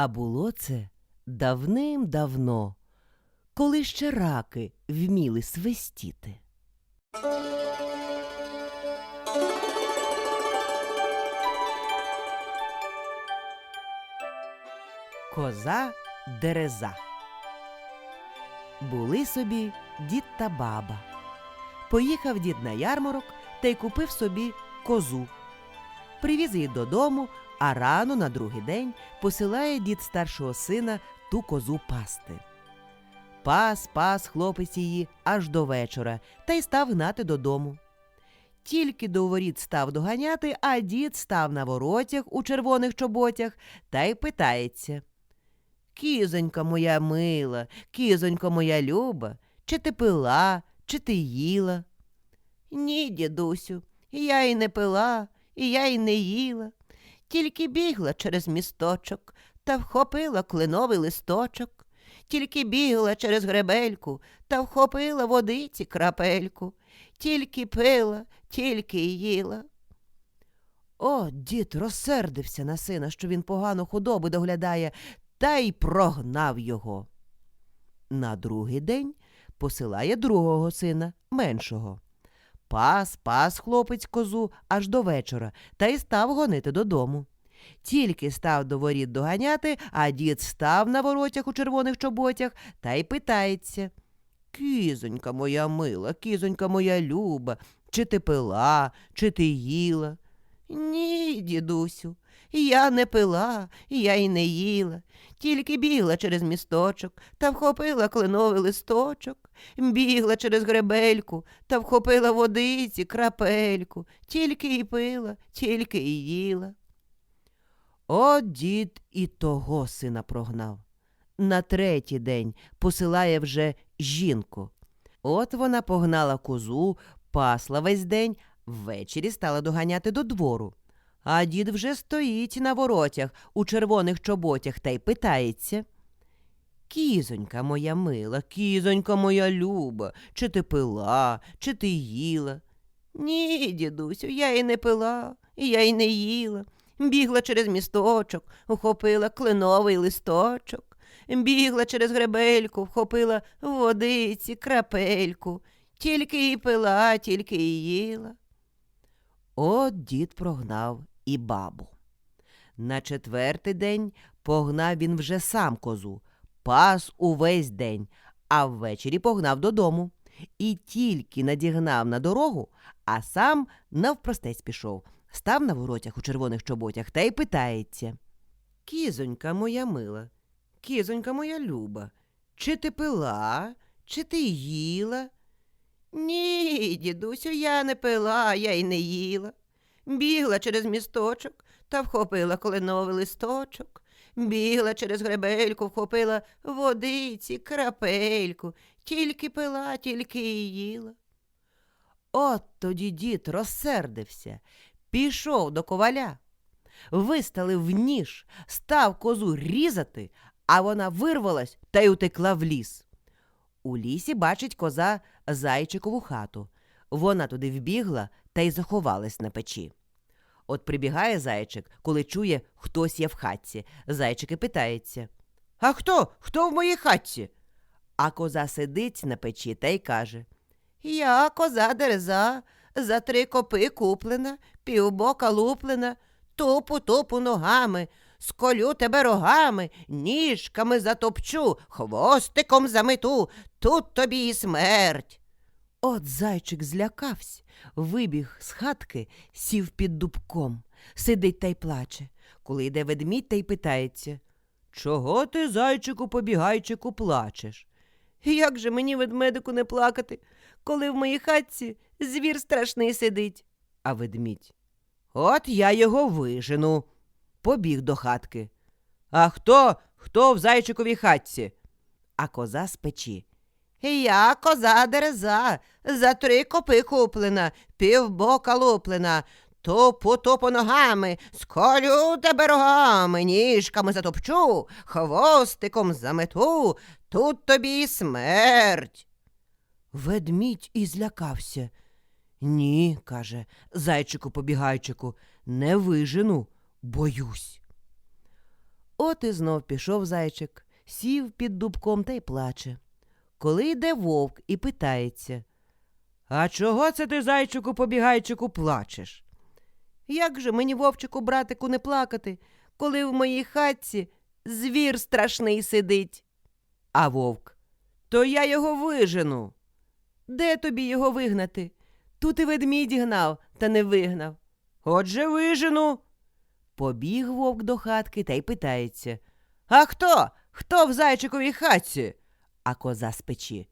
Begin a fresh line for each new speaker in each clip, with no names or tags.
А було це давним-давно, коли ще раки вміли свистіти. Коза дереза. Були собі дід та баба. Поїхав дід на ярмарок та й купив собі козу. Привіз її додому, а рано на другий день посилає дід старшого сина ту козу пасти. Пас, пас хлопець її аж до вечора та й став гнати додому. Тільки до воріт став доганяти, а дід став на воротях у червоних чоботях та й питається. Кізонька моя мила, кізонька моя люба, чи ти пила, чи ти їла? Ні, дідусю, я й не пила, і я й не їла. Тільки бігла через місточок та вхопила кленовий листочок. Тільки бігла через гребельку та вхопила водиці крапельку. Тільки пила, тільки й їла. О, дід розсердився на сина, що він погано худоби доглядає, та й прогнав його. На другий день посилає другого сина, меншого. Пас, пас хлопець козу аж до вечора та й став гонити додому. Тільки став до воріт доганяти, а дід став на воротях у червоних чоботях та й питається. Кізонька моя мила, кізонька моя люба, чи ти пила, чи ти їла? Ні, дідусю, я не пила, я й не їла, тільки бігла через місточок та вхопила кленовий листочок, бігла через гребельку та вхопила водиці, крапельку, тільки й пила, тільки й їла. От дід і того сина прогнав. На третій день посилає вже жінку. От вона погнала козу, пасла весь день, ввечері стала доганяти до двору. А дід вже стоїть на воротях у червоних чоботях та й питається. Кізонька моя мила, кізонька моя люба, чи ти пила, чи ти їла? Ні, дідусю, я й не пила, я й не їла. Бігла через місточок, ухопила кленовий листочок, бігла через гребельку, вхопила водиці, крапельку, тільки й пила, тільки й їла. От дід прогнав і бабу. На четвертий день погнав він вже сам козу, пас увесь день, а ввечері погнав додому. І тільки надігнав на дорогу, а сам навпростець пішов, став на воротях у червоних чоботях та й питається. Кізонька моя мила, кізонька моя люба, чи ти пила, чи ти їла? Ні, дідусю, я не пила, я й не їла. Бігла через місточок та вхопила кленовий листочок. Бігла через гребельку, вхопила водиці, крапельку, тільки пила, тільки й їла. От тоді дід розсердився, пішов до коваля, виставив ніж, став козу різати, а вона вирвалась та й утекла в ліс. У лісі бачить коза зайчикову хату. Вона туди вбігла та й заховалась на печі. От прибігає зайчик, коли чує, хтось є в хатці. Зайчик і питається А хто? Хто в моїй хатці? А коза сидить на печі та й каже Я коза дереза, за три копи куплена, півбока луплена, тупу тупу ногами, сколю тебе рогами, ніжками затопчу, хвостиком замету, тут тобі і смерть. От зайчик злякався, вибіг з хатки, сів під дубком, сидить та й плаче. Коли йде ведмідь та й питається Чого ти, зайчику, побігайчику, плачеш? Як же мені, ведмедику, не плакати, коли в моїй хатці звір страшний сидить? А ведмідь. От я його вижену. Побіг до хатки. А хто? Хто в зайчиковій хатці? А коза з печі. Я коза дереза, за три копи куплена, півбока луплена. Тупу тупу ногами, сколю тебе рогами, ніжками затопчу, хвостиком замету, тут тобі і смерть. Ведмідь і злякався. Ні, каже, зайчику побігайчику, не вижену, боюсь. От і знов пішов зайчик, сів під дубком та й плаче. Коли йде вовк і питається. А чого це ти, зайчику, побігайчику, плачеш? Як же мені, вовчику, братику, не плакати, коли в моїй хатці звір страшний сидить? А вовк. То я його вижену. Де тобі його вигнати? Тут і ведмідь гнав, та не вигнав. Отже, вижену. Побіг вовк до хатки та й питається. А хто? Хто в зайчиковій хатці? А коза з печі.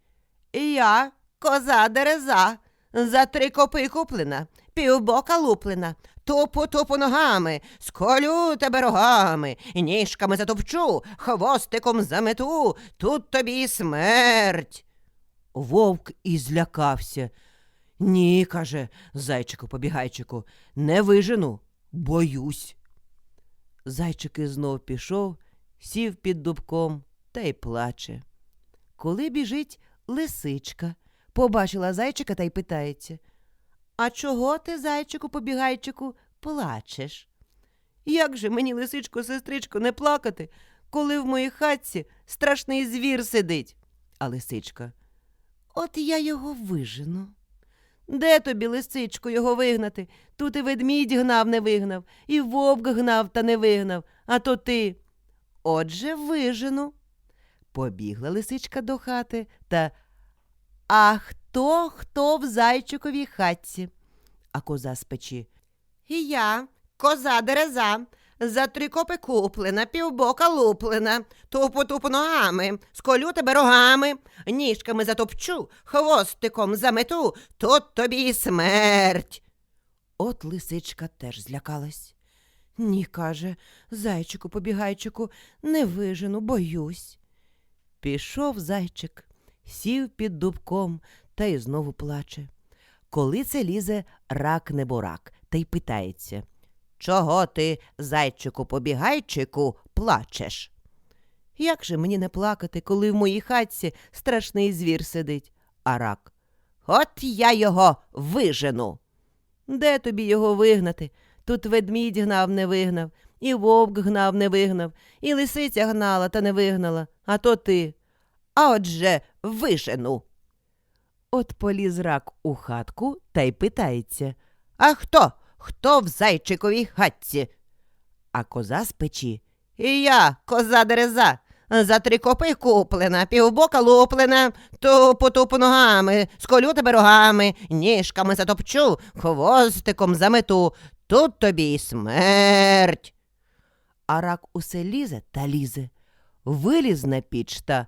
Я, коза дереза, за три копи куплена, півбока луплена, тупу тупу ногами, сколю тебе рогами, ніжками затопчу, хвостиком замету, тут тобі і смерть. Вовк і злякався. Ні, каже, зайчику побігайчику, не вижену, боюсь. Зайчик і знов пішов, сів під дубком та й плаче. Коли біжить лисичка, побачила зайчика та й питається А чого ти, зайчику побігайчику, плачеш? Як же мені, лисичко, сестричко, не плакати, коли в моїй хатці страшний звір сидить? А лисичка. От я його вижену. Де тобі, лисичко, його вигнати? Тут і ведмідь гнав, не вигнав, і вовк гнав та не вигнав, а то ти. Отже, вижену. Побігла лисичка до хати та. А хто хто в зайчиковій хатці? А коза з печі. І я, коза дереза, за три копи куплена, півбока луплена, тупу тупу ногами, сколю тебе рогами, ніжками затопчу, хвостиком замету, тут тобі і смерть. От лисичка теж злякалась. Ні, каже, зайчику, побігайчику, не вижену, боюсь. Пішов зайчик, сів під дубком та й знову плаче. Коли це лізе рак неборак та й питається Чого ти, зайчику побігайчику, плачеш? Як же мені не плакати, коли в моїй хатці страшний звір сидить? А рак. От я його вижену. Де тобі його вигнати? Тут ведмідь гнав, не вигнав, і вовк гнав, не вигнав, і лисиця гнала та не вигнала, а то ти. А отже вижену. От поліз рак у хатку та й питається А хто? Хто в зайчиковій хатці? А коза з печі. І я, коза дереза, за три копи куплена, півбока луплена, тупу тупу ногами, сколю тебе рогами, ніжками затопчу, хвостиком замету, тут тобі і смерть. А рак усе лізе та лізе, виліз на піч та,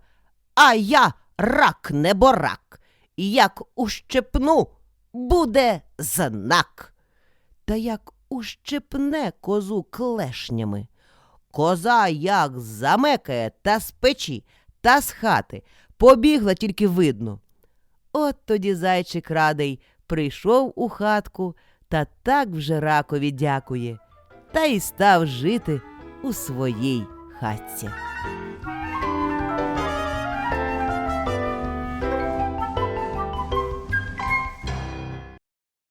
а я рак неборак, як ущепну, буде знак. Та як ущипне козу клешнями. Коза як замекає та з печі, та з хати, побігла тільки видно. От тоді зайчик радий прийшов у хатку та так вже ракові дякує, та й став жити у своїй хатці.